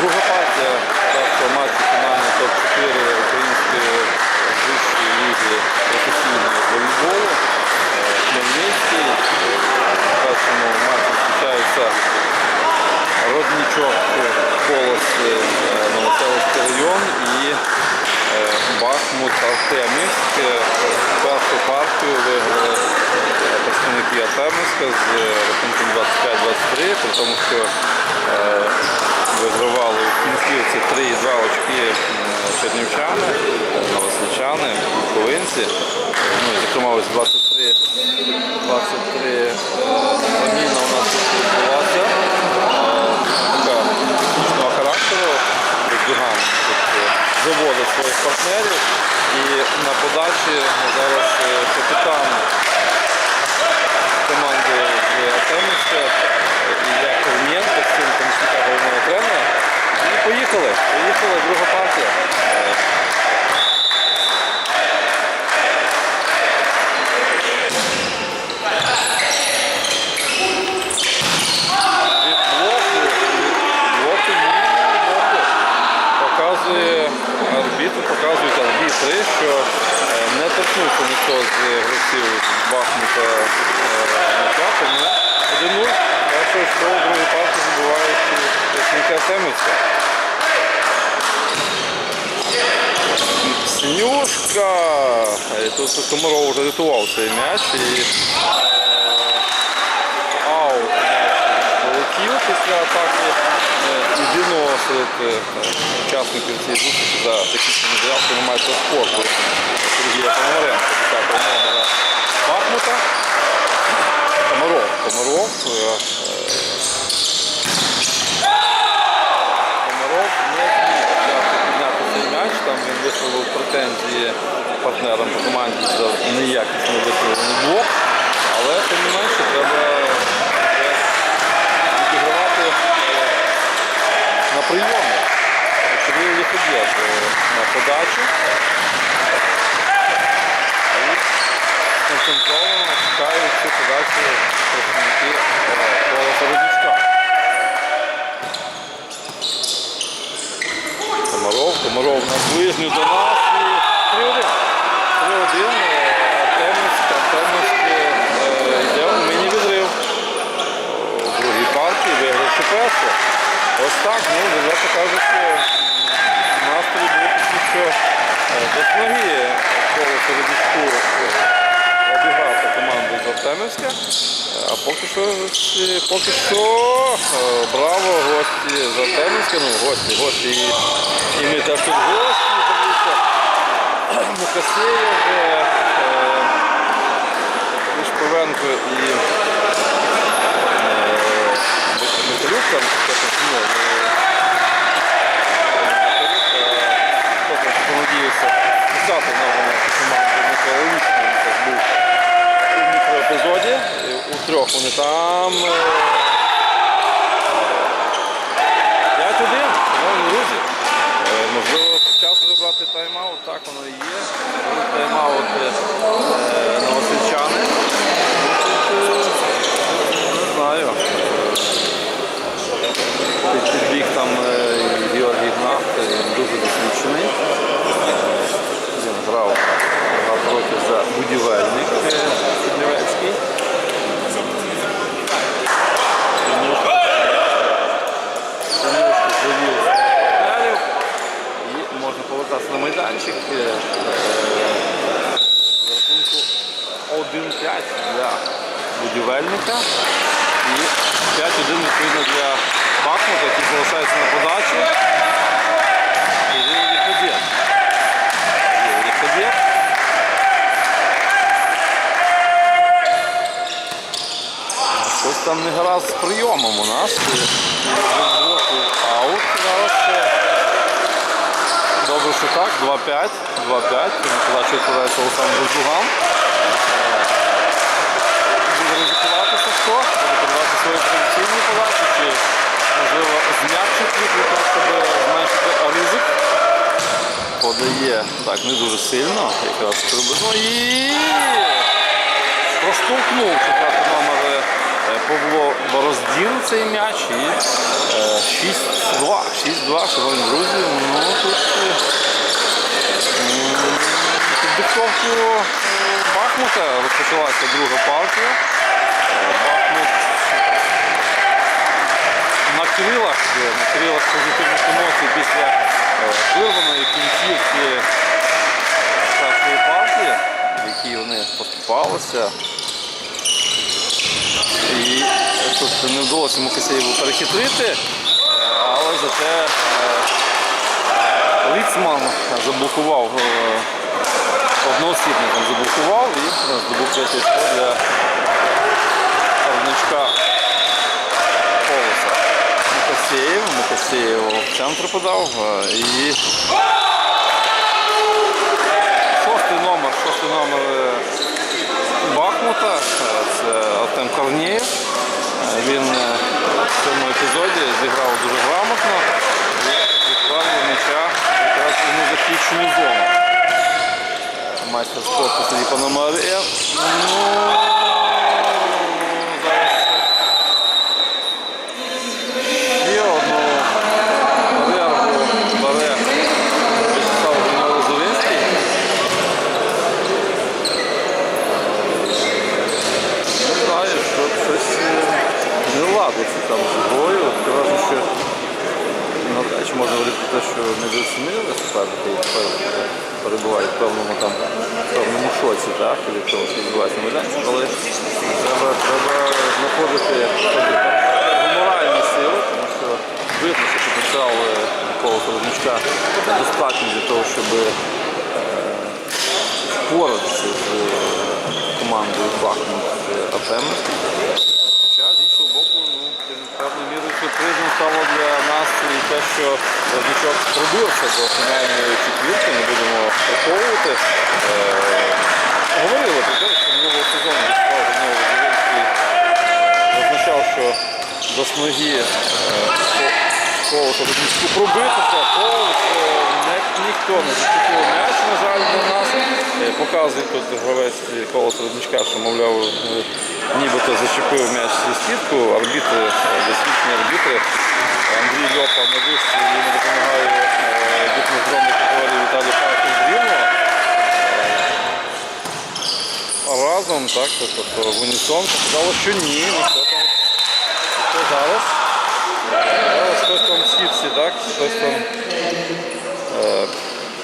Друга партія першого матчу фінального топ-4 української вищої ліги професійного волейболу. Е, Хмельницький. Е, В першому матчі зустрічаються Роднічок, Колос, Новоселовський район і е, Бахмут Артемівськ. Е, Першу партію виграли е, представники Артемівська з е, рахунком 25-23, при тому, що е, вигравали у кінцівці 3,2 очки чернівчани, новосничани, буковинці. Ну, зокрема, ось 23, 23 е, заміна у нас тут відбулася. Така технічного характеру. Дюган тут е, заводить своїх партнерів. І на зараз е, капітан команди з Артемівська Ілля Корнієнко з цим помічника головного тренера. І поїхали. Поїхали, друга партія. Е, Від блоку, від блоку мінімум блоку показує арбітр, показують арбітри, що е, не ніхто з гравців Бахмута тому 1-0. Першого що в другій партії забувають представники Артемівська. Снюшка! Тут Комаров вже рятував цей м'яч і е, аут полетів після атаки єдиного серед е, учасників цієї зустрічі за технічними заявками майстра спорту Сергія Пономаренка, 10 номера Бахмута. Комаров. Комаров. е, е, Комаров не зміг підняти цей м'яч, там він висловив претензії партнерам по команді за неякісно висловлений блок, але тим не менше треба вже відігравати е, на прийомі. Кирил е, на подачу. Концентровано чекають цю подачу представники е, Колоса Комаров, Комаров на ближню до нас і 3-1. 3-1. е, Артемівськ, Артемівськ йде мені відрив. Другій партії вигравши першу. Ось так, ну, настрій був такий, що е, до снаги коло середнячку обіграти команду з Артемівська. Е, А поки що, поки що е, браво, гості з Артемівська, ну гості, гості і, ми теж тут гості. Мукасеєв, е, е, Лишповенко і Михайлюк там, ну, хто там понадіявся писати на команду Микола Лічний, був у мікроепізоді. У трьох вони там. е, 5-1, шановні друзі. Е, Можливо, час вибрати тайм-аут, так воно і є. Тайм-аут е, е, новосельчани. Ну, тут, е, Не знаю. Під- Підбіг там е, Георгій Гнат, е, він дуже досвідчений. Е, Він грав багато років за будівельник е, Чернівецький. Синюшка Синюшка завів партнерів і можна повертатися на майданчик. е, е, За рахунку 1-5 для будівельника і 5-1 відповідно для Бахмута, який залишається на подачі. Кирил Ліходєв. Кирил Ліходєв. Гаразд з прийомом у нас. Аут зараз. е, Добре, що так. 2-5. 2-5. Подача відправляється Олександр Дуган. Буде ризикувати Сашко, буде подавати свої традиційні подачі, чи можливо зм'якшить їх для того, щоб зменшити ризик. Подає так не дуже сильно, якраз приблизно. І проштовхнув четвертий номер Павло Бороздін цей м'яч і 6 6-2. 6-2, шановні друзі. Ну тут е, м, під диктовку е, Бахмута розпочалася друга партія. Е, Бахмут на крилах, е, на крилах позитивних емоцій після е, вирваної кінцівки першої партії, в якій вони поступалися. Тут не вдалося Мукасеєву перехитрити, е, але зате е, Ліцман заблокував е, одноосібником заблокував і здобув третє очко для Рудничка Колоса. Мукасеєв, Мукасеєв в центр подав і шостий номер, шостий номер е, це Артем Корнієв. Він е, в цьому епізоді зіграв дуже грамотно і відправив м'яча якраз у незахищену зону. Майстер спорту тоді Пономарєв. Ну, зараз ще одну перерву бере Вячеслав Лозовинський. Не що щось е, не ладиться там з. Таке враження, що навряд чи можна говорити те, що недооцінили суперники і тепер перебувають в певному там в певному шоці, так, від того, що відбувається на але треба, треба знаходити моральні сили, тому що видно, що потенціал е, Миколи Солодничка достатній для того, щоб е, впоратися з командою Бахмут АТМ. Хоча з іншого боку, ну, певною мірою сюрпризом стало для нас і те, що Возничок пробився до фінальної четвірки, не будемо приховувати. Е, говорили про те, що минулого сезону Вячеслав Гриньов Зеленський що до сноги Колоса Возничку пробитися, Колос е, ніхто не зачепив м'яч, на жаль, для нас. Е, Показує тут гравець Колоса Возничка, що, мовляв, е, нібито зачепив м'яч зі сітку, арбітри, досвідчені арбітри. Андрій Льопа на вишці йому допомагає дітноздромний категорії Віталій Павлович Рівного. Разом, так, тобто в унісон сказало, що ні, ніхто там. Хто зараз? Зараз хтось там в сітці, так? Хтось там е,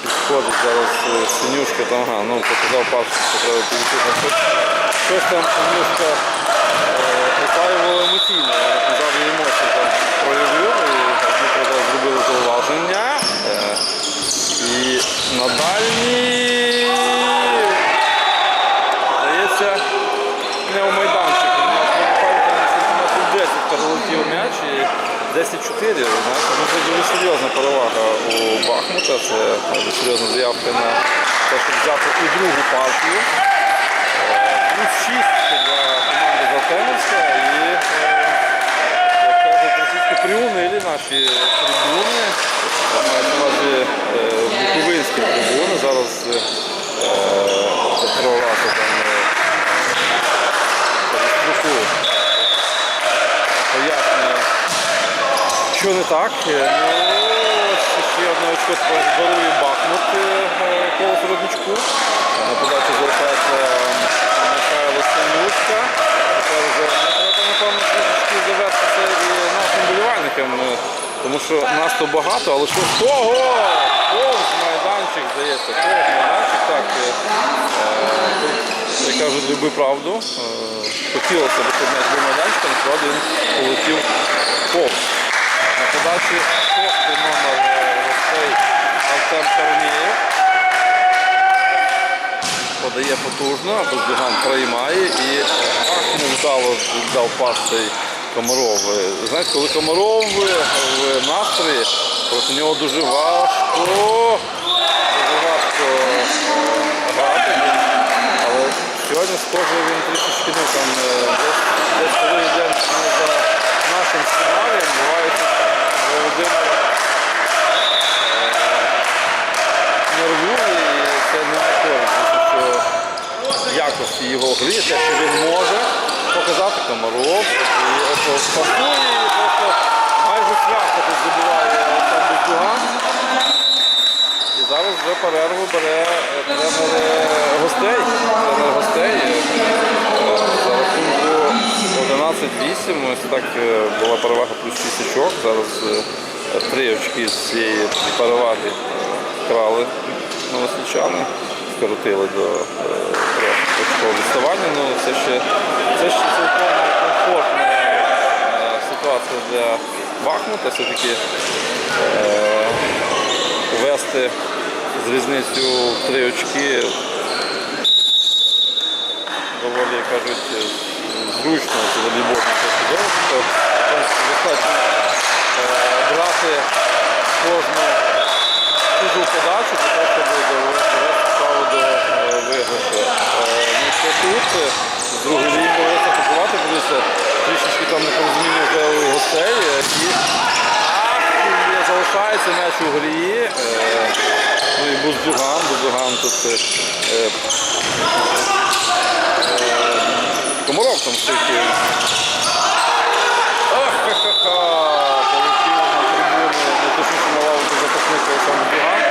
підходить зараз е, синюшка там, ага, ну показав папку, що треба підійти на щось. Щось там синюшка Осаювало емоційно, я казав, і емоції там проявив, і Дмитро зробили зауваження. Е, і на дальній, здається, не у майданчику. У нас буквально там сантиметрів 10 перелетів м'яч і 10-4. Знаєте, ну, це дуже серйозна перевага у Бахмута. Це дуже серйозна заявка на те, щоб взяти і другу партію. Е, Плюс 6 для команди Залтенівська і, е, як кажуть російські приунили наші трибуни. Мають на увазі е, буковинські трибуни. Зараз е, Петро Раса там е, через трубку пояснює, що не так. Е, Ну, ще одне очко дарує Бахмут е, коло Рудничку. На подачі залишається Михайло Синюшка. Тепер вже не треба, напевно, трішечки завершити і нашим болівальникам, е, тому що нас то багато, але що того? Повз майданчик, здається, повз майданчик, так. е, е, як кажуть, люби правду. Е, Хотілося б, щоб м'яч був майданчиком, справді він полетів повз. На подачі шостий номер гостей Артем Корнієв. Подає потужно, Безбіган приймає і ах, невдало віддав пас цей Комаров. Знаєте, коли Комаров в настрої, проти нього дуже важко, дуже важко грати. Але сьогодні, схоже, він трішечки ну, там, е, десь, десь коли за нашим сценарієм, буває Володимир нервує і це не користь, що якості його гри, те, що він може показати Комаров, і от пасує і просто майже свято тут забуває перерву бере тренер е, гостей. Тренер гостей. Е, За рахунку 11-8. Ось так е, була перевага плюс 6 очок. Зараз три очки з цієї переваги крали новослічани, скоротили до трьох відставання. Ну, це ще, це ще цілком комфортна ситуація для Бахмута. Все-таки вести з різницею в три очки доволі як кажуть зручно це волейбольна точки. Тобто, Достатньо брати кожну чужу подачу для щоб довести справу до е, виграшу. Е, ну, тут е, з другої лінії можна атакувати, подивіться, трішечки там непорозуміння у гостей. і залишається м'яч у грі. Е, Ну і Буздуган, Буздуган тут е, е, Комаров там стільки. Полетів на трибуни, не точніше на лаву Буган.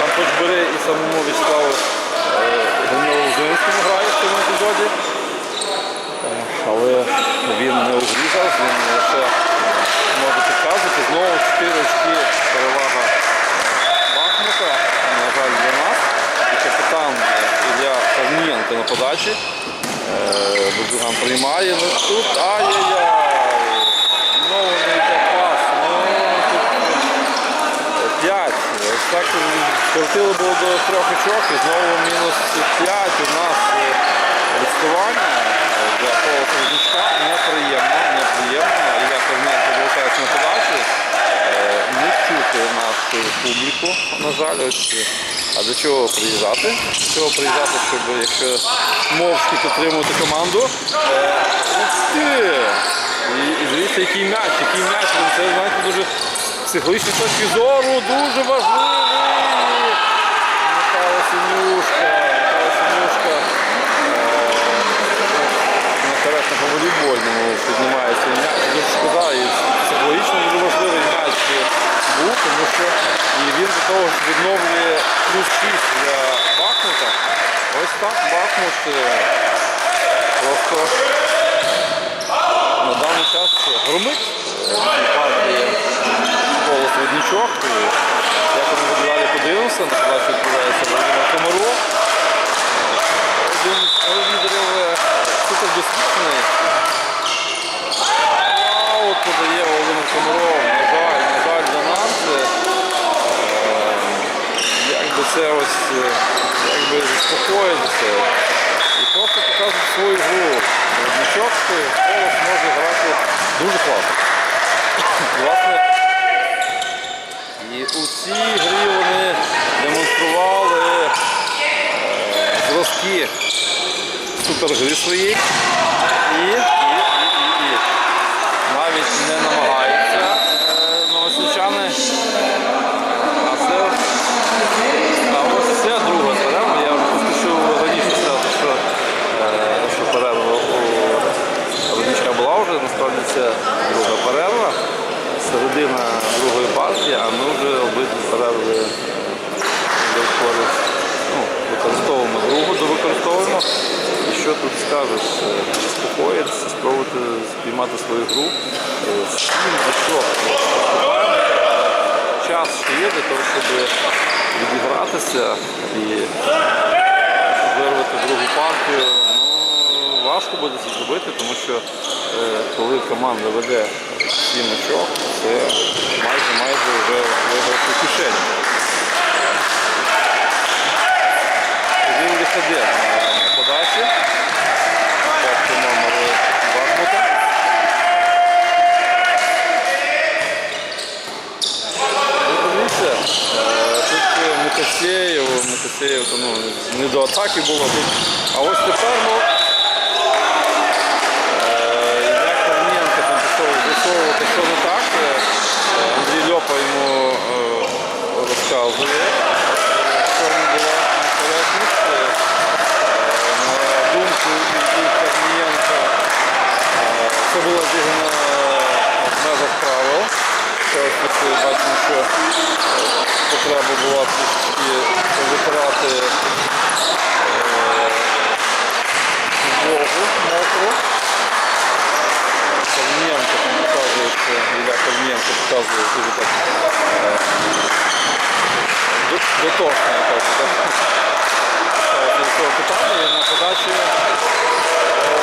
Там хоч бери і самому Вячеславу Гумнову Зеленському грає в цьому епізоді. Але він не угрізав, він лише. Знову 4 очки перевага Бахмута. На жаль, для нас. І капітан Ілля Корнієнко на подачі. Е, Бузуган приймає, ну тут ай-яй-яй. Знову не йде пас. Ну, 5. Ось так скоротили було до трьох очок і знову мінус 5 у нас е, відставання для того Сердючка. Неприємно, неприємно. Ілля Корнієнко повертається на подачі. Е, Не чути нашу публіку, на жаль. Ось, а до чого приїжджати? До чого приїжджати, щоб якщо мовчки підтримувати команду. Е! І, і дивіться, який м'яч, який м'яч. Це знаєте, дуже з психологічної точки зору, дуже важливий. Михайло Синюшка. Коректно по волейбольному піднімається м'яч. Дуже шкода. І психологічно дуже важливий м'яч був, тому що і він до того ж відновлює плюс 6 для Бахмута. Ось так Бахмут е, просто на даний час громить партії голос Воднічок. І Як будуть далі подивимося, на подачу відповідається Володимир Комаров. Один з лідерів е, супер досвідчений. А от подає Володимир Комаров. На жаль, на жаль для нас. е, Це ось, е, якби заспокоїтися. І просто показувати свою гру. Водничок голос може грати дуже класно. Власне, і у цій грі вони демонстрували е, зразки супергри своєї. І, і, і, і, і. навіть не намагаються е, новослічани. А це, а ось це друга перерва. Я вже поспішив раніше сказати, що, е, що перерва у Водничка була вже, насправді це друга перерва. Середина другої партії, а ми вже обидві перерви використовуємо, ну, використовуємо другу, довикористовуємо. І що тут скажеш? Е, Заспокоїтися, спробувати спіймати свою гру. Е, З чим за що поступаємо. Час ще є для того, щоб відігратися і вирвати другу партію. Ну, важко буде це зробити, тому що е, коли команда веде 7 очок, це майже майже вже виграти кишені. Кирил Ліхадєв на, на подачі. Перший номер Бахмута. Е, тут Микасєєв, Микасєєв ну, не до атаки було тут. А ось тепер ну, е, Ілля Корнієнко там пішов з'ясовувати, що не так. Е, Андрій Льопа йому е, розказує, е, в чому була некоректність. Е, На думку Іллі Корнієнка е, це в межах правил. Е, бачимо, що потреба була трішки витирати Вову мокру. Корнієнко там показується, Ілля Корнієнко показує дуже так е, дотошно, цього питання на подачі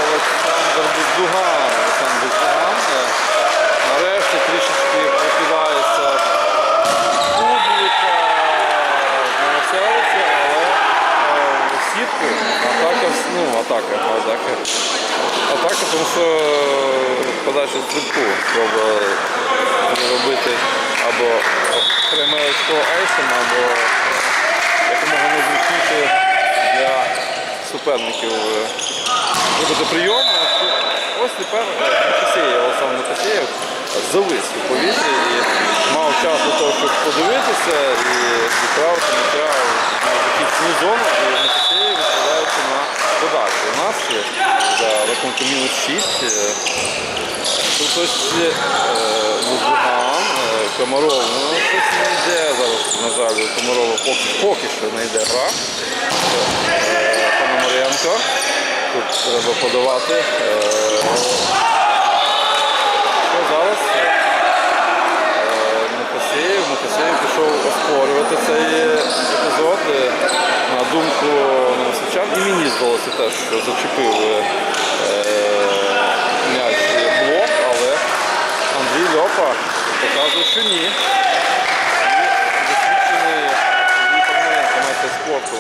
Олександр Бездуган. Олександр Бездуган. е, Нарешті трішечки прокидається публіка на Новоселиці, але е, в сітку атака, ну, атака, атака. Атака, тому що подача стрибку треба зробити або пряме очко ейсом, або якомога незручніше для суперників е, зробити прийом. Ось тепер Микасєєв, Олександр Микасєєв завис у повітрі і мав час для того, щоб подивитися і відправити м'яча на захисну зону, і Микасєєв відправляється на подачу. У нас за рахунком мінус 6. е, Тут ось е, Лузуган, е, Комаров, ну щось не йде зараз, на жаль, Комарова поки, поки що не йде гра. Треба подавати. Е, Що зараз? Е, Микасеєв. Микасеєв пішов оспорювати цей епізод. Е, На думку новосельчан. І мені здалося теж, що зачепив м'яч блок, але Андрій Льопа показує, що ні. Пономаренко, майстер спорту.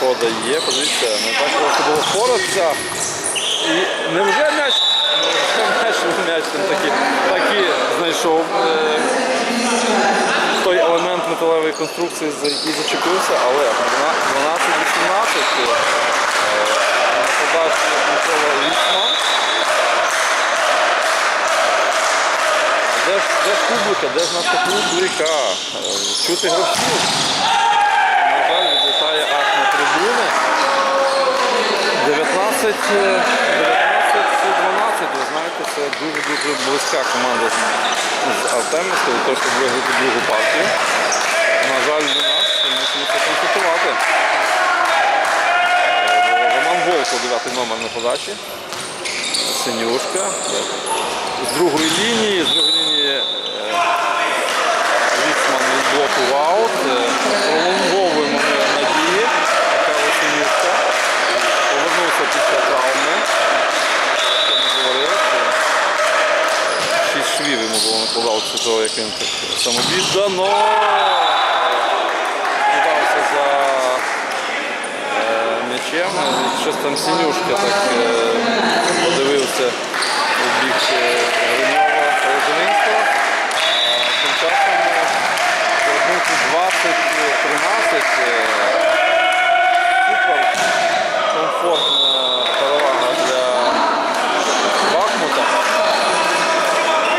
Подає, подивіться, не так просто було впоратися. І невже м'яч, м'яч, м'яч там таки, таки знайшов е, той елемент металевої конструкції, за який зачепився, але 12-18 е, подачі Микола. Де ж, де ж публіка, де ж наша публіка? Е, Чути гравців. Трибуни. 19, е, 19 12, ви знаєте, це дуже-дуже близька команда з, Артемівська для щоб виграти другу партію. На жаль, для нас мусимо це констатувати. Е, Роман Волко, 9 номер на подачі. Синюшка. З другої лінії, з другої лінії е, Віцман відблокував аут. Е, Пролонговуємо ми надії. Така Синюшка. Повернувся після травми. Що ми говорили, що шість швів йому було накладав після того, як він самовіддано кидався за е, м'ячем. Щось там Синюшка так е, подивився у бік е, Гриньова Полозининського. Тим часом е, рахунку 20-13 е, супер комфортна перевага для Бахмута.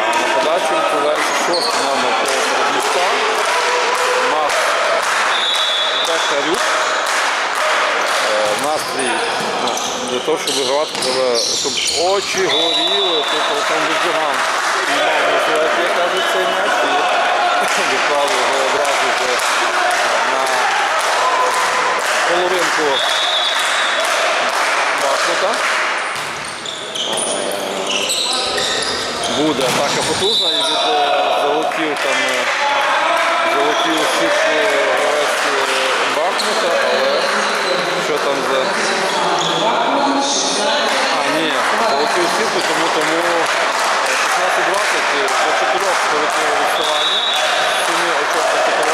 А на подачу відповідається шостий номер Передмістка. Макс Бехарюк. Е, Настрій ну, для того, щоб вигравати, треба, щоб очі горіли, тут там піймав можливість, як кажуть, цей м'яч і відправив його одразу на половинку Бахмута. Буде атака потужна і від е, залетів там е, залетів гравець е, Бахмута, але що там за. А, ні, залетів сітку, тому тому 16-20 до 4 полетіло відставання. Сумі очок до 4.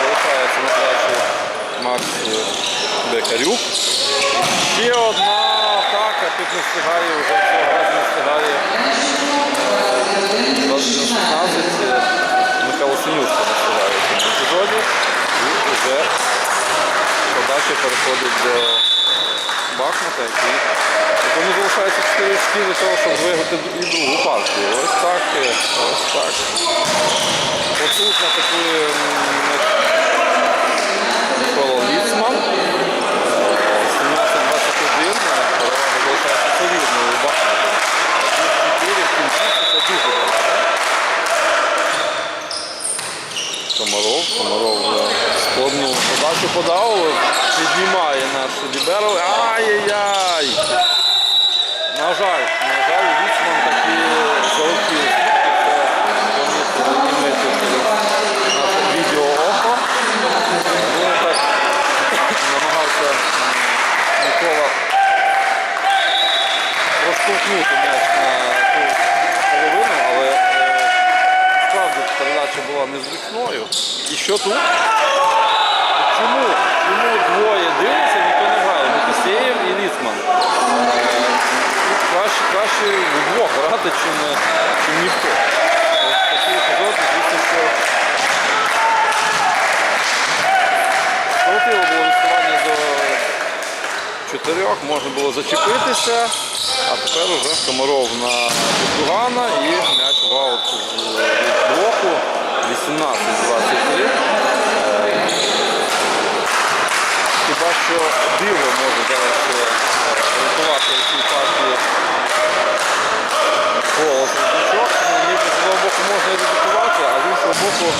Залишається на плечі Макс е, Бекарюк. Ще одна атака, тут не встигає, вже цього разу не встигає. 2016 Михайло Синюшко не встигає в цьому епізоді. І вже подача переходить до Бахмута, який тому залишається 4 очки для того, щоб виграти другу партію. Ось так, ось так. Такий м, Микола Ліцман. 17-21, перевага залишається солідною у Бахмута. 4 в кінці це дуже багато. Комаров. Комаров е, складну подачу подав. Піднімає наш Ліберов. Ай-яй-яй! На жаль, на жаль, Віцман такі залетів. Це помітили і ми тут наше відео око. Ну, так намагався Микола проштовхнути м'яч на ту половину, але е, справді передача була незручною. І що тут? Чому? Чому двоє дивляться, ніхто не грає? Микисеєв і Ліцман. Е, тут краще, краще вдвох грати, чим, чим ніхто. Ось такий епізод, звісно, що Справедливо було відставання до чотирьох, можна було зачепитися, а тепер вже Комаров на Бутугана і м'яч в аут від блоку 18-23. Е, Хіба що диво може зараз е, рятувати цій партії голос Рудничок. Ну, ніби з одного боку можна і рятувати, а з іншого боку,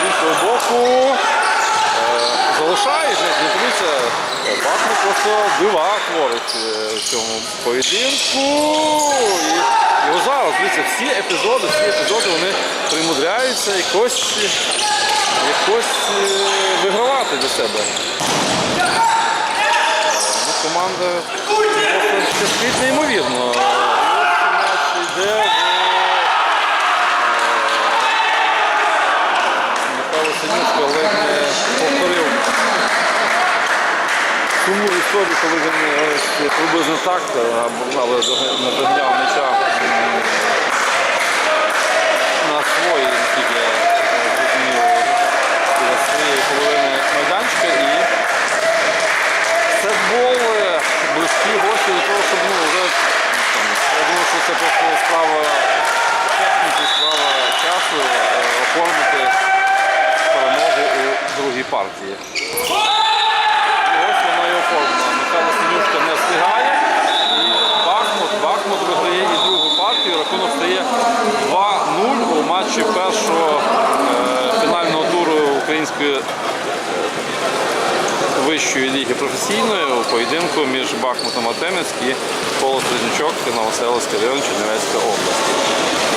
з іншого боку е, дивіться, Бахмут просто дива творить е, в цьому поєдинку. І його зараз, дивіться, всі епізоди, всі епізоди вони примудряються якось, якось е, вигравати для себе. Ну, команда просто неймовірно. І е, Михайло Синюшко ледь не повторив сумну історію, коли він е, приблизно так, е, але дога- наздогняв м'яча на свої, наскільки я е, своєї половини майданчика і сетбол близькі гості до того, щоб ну, вже я думаю, що це просто справа техніки, справа часу оформити перемогу у другій партії. І ось вона і оформлена. Михайло Синюшка не встигає. І Бахмут, Бахмут виграє і другу партію. Рахунок стає 2-0 у матчі першого е, фінального туру української е, вищої ліги у поєдинку між Бахмутом Артемівськ і Полос Різничок, Новоселицький район Чернівецької область.